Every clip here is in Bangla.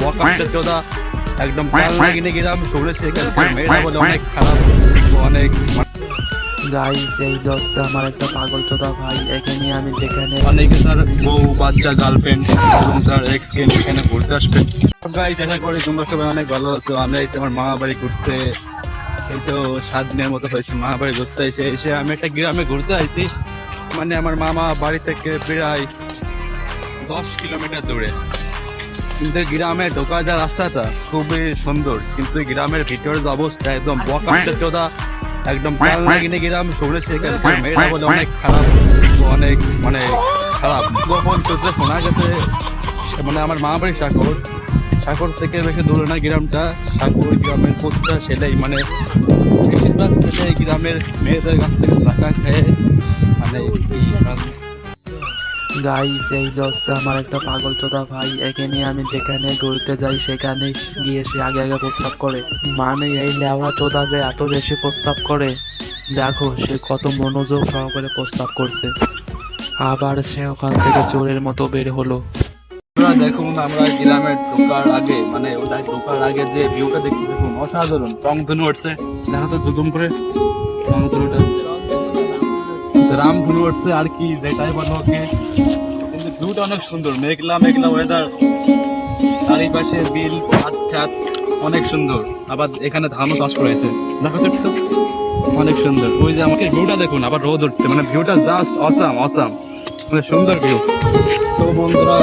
বকামটা চোদা একদম পাল লাগিয়ে গেলাম ঘুরেছে মেয়েরা বলে অনেক খারাপ অনেক গাইস এই হচ্ছে আমার একটা পাগল চোদা ভাই এখানে আমি যেখানে অনেকে তার বউ বাচ্চা গার্লফ্রেন্ড এবং তার এক্স কে এখানে ঘুরতে আসবে। গাই দেখা করে তোমরা সবাই অনেক ভালো আছো। আমি এসে আমার মা বাড়ি ঘুরতে এই তো সাত দিনের মতো হয়েছে মা বাড়ি ঘুরতে এসে এসে আমি একটা গ্রামে ঘুরতে আইছি মানে আমার মামা বাড়ি থেকে প্রায় দশ কিলোমিটার দূরে। কিন্তু গ্রামে ঢোকা যা রাস্তাটা খুবই সুন্দর। কিন্তু গ্রামের ভিতরের অবস্থা একদম বকামটা চোদা একদম পাল লাগিয়ে গ্রাম এখানকার মেয়েরা বলে অনেক খারাপ অনেক মানে খারাপ। গোপন সূত্রে শোনা গেছে মানে আমার মা বাড়ি সাগর। সাগর থেকে বেশি দূরে না গ্রামটা। সাগর গ্রামের প্রত্যেকটা ছেলেই মানে বেশিরভাগ ছেলে গ্রামের মেয়েদের কাছ থেকে টাকা খেয়ে গাইস এই হচ্ছে আমার একটা পাগল চোদা ভাই এখানে আমি যেখানে ঘুরতে যাই সেখানে গিয়ে সে আগে আগে প্রস্তাব করে। মানে এই লেওয়া চোদা যে এত বেশি প্রস্তাব করে, দেখো সে কত মনোযোগ সহকারে প্রস্তাব করছে। আবার সে ওখান থেকে চোরের মতো বের হলো। দেখুন আমরা গ্রামের ঢোকার আগে মানে ওটা ঢোকার আগে যে ভিউটা দেখছি দেখুন অসাধারণ। রং ধনু উঠছে। দেখা তো জুম করে। রং ধনুটা। রাম ধনু উঠছে আর কি যেটাই বলো ওকে। কিন্তু ভিউটা অনেক সুন্দর, মেঘলা মেঘলা ওয়েদার চারিপাশে বিল, হাত খাত অনেক সুন্দর। আবার এখানে ধানও চাষ করেছে। দেখো তো? অনেক সুন্দর। ওই যে আমাকে ভিউটা দেখুন, আবার রোদ উঠছে। মানে ভিউটা জাস্ট অসাম অসাম সুন্দর ভিউ। সো বন্ধুরা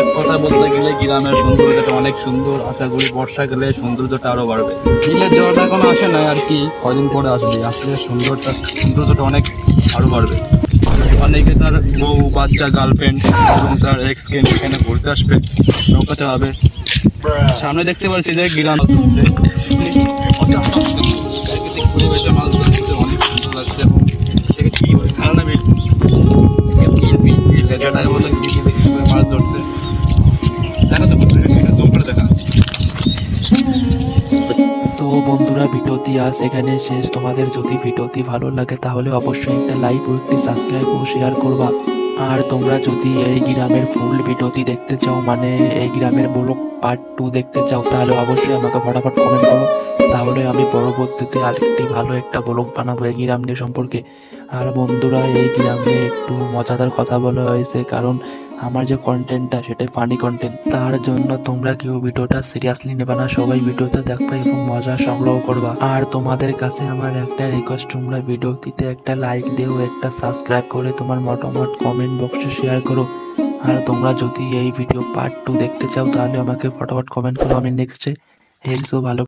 এক কথা বলতে গেলে গ্রামের সৌন্দর্যটা অনেক সুন্দর আশা করি বর্ষা গেলে সৌন্দর্যটা আরও বাড়বে। বিলের জলটা এখন আসে না আর কি। কদিন পরে আসবে? আসলে সুন্দরটা সৌন্দর্যটা অনেক আরও বাড়বে। অনেকে তার বউ বাচ্চা গার্লফ্রেন্ড এবং তার এক্স কে এখানে ঘুরতে আসবে নৌকাতে হবে। সামনে দেখতে পাচ্ছি যে গ্রাম যেটাই বলে বিল দেখি মাছ ধরছে? দেখা তো দম করে দেখা সো বন্ধুরা, ভিডিওটি আজ এখানে শেষ। তোমাদের যদি ভিডিওটি ভালো লাগে, তাহলে অবশ্যই একটা লাইক ও একটি সাবস্ক্রাইব ও শেয়ার করবা। আর তোমরা যদি এই গ্রামের ফুল ভিডিওটি দেখতে চাও মানে এই গ্রামের ব্লগ পার্ট টু দেখতে চাও, তাহলে অবশ্যই আমাকে ফটাফট কমেন্ট করো। তাহলে আমি পরবর্তীতে আরেকটি ভালো একটা ব্লগ বানাবো এই গ্রাম নিয়ে সম্পর্কে। আর বন্ধুরা, এই গ্রামে একটু মজাদার কথা বলা হয়েছে, কারণ আমার যে কন্টেন্টটা সেটাই ফানি কন্টেন্ট তার জন্য তোমরা কেউ ভিডিওটা সিরিয়াসলি নেবে না, সবাই ভিডিওটা দেখবে এবং মজা সংগ্রহ করবা। আর তোমাদের কাছে আমার একটা রিকোয়েস্ট তোমরা ভিডিওটিতে একটা লাইক দিও, একটা সাবস্ক্রাইব করে তোমার মতামত কমেন্ট বক্সে শেয়ার করো। আর তোমরা যদি এই ভিডিও পার্ট টু দেখতে চাও, তাহলে আমাকে ফটাফট কমেন্ট করো। আমি নেক্সটে হেলসও ভালো